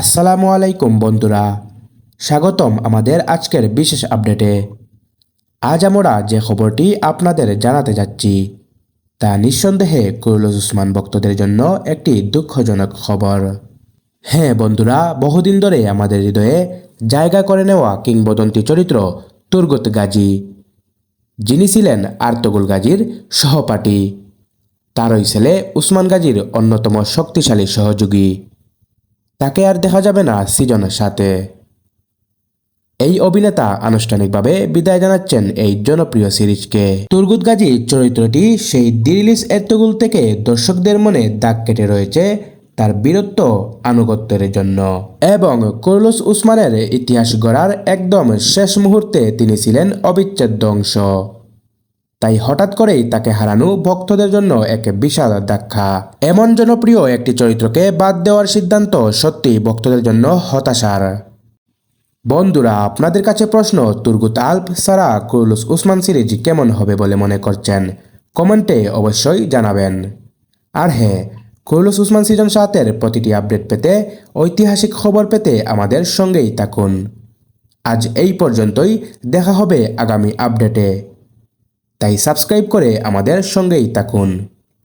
আসসালামু আলাইকুম, বন্ধুরা। স্বাগতম আমাদের আজকের বিশেষ আপডেটে। আজ আমরা যে খবরটি আপনাদের জানাতে যাচ্ছি, তা নিঃসন্দেহে কুরুলুজ উসমান ভক্তদের জন্য একটি দুঃখজনক খবর। হ্যাঁ বন্ধুরা, বহুদিন ধরে আমাদের হৃদয়ে জায়গা করে নেওয়া কিংবদন্তি চরিত্র তুর্গত গাজী, যিনি ছিলেন আর্তগুল গাজীর সহপাঠী। তারই ছেলে উসমান গাজীর অন্যতম শক্তিশালী সহযোগী। তাকে আর দেখা যাবে না সিজনের সাথে। এই অভিনেতা আনুষ্ঠানিকভাবে বিদায় জানাচ্ছেন এই জনপ্রিয় সিরিজকে। তুর্গুত গাজী চরিত্রটি সেই দিরিলিস এর্তুগুল থেকে দর্শকদের মনে দাগ কেটে রয়েছে তার বীরত্ব আনুগত্যের জন্য। এবং কুরলুস উসমানের ইতিহাস গড়ার একদম শেষ মুহূর্তে তিনি ছিলেন অবিচ্ছেদ্য অংশ। তাই হঠাৎ করেই তাকে হারানো ভক্তদের জন্য এক বিশাল ধাক্কা। এমন জনপ্রিয় একটি চরিত্রকে বাদ দেওয়ার সিদ্ধান্ত সত্যি ভক্তদের জন্য হতাশার। বন্ধুরা, আপনাদের কাছে প্রশ্ন, Turgut Alp Sara Kurulus Osman series কেমন হবে বলে মনে করছেন? কমেন্টে অবশ্যই জানাবেন। আর হ্যাঁ কুরুলুস উসমান সিজন সাতের প্রতিটি আপডেট পেতে ঐতিহাসিক খবর পেতে আমাদের সঙ্গেই থাকুন। আজ এই পর্যন্তই, দেখা হবে আগামী আপডেটে। তাই সাবস্ক্রাইব করে আমাদের সঙ্গেই থাকুন।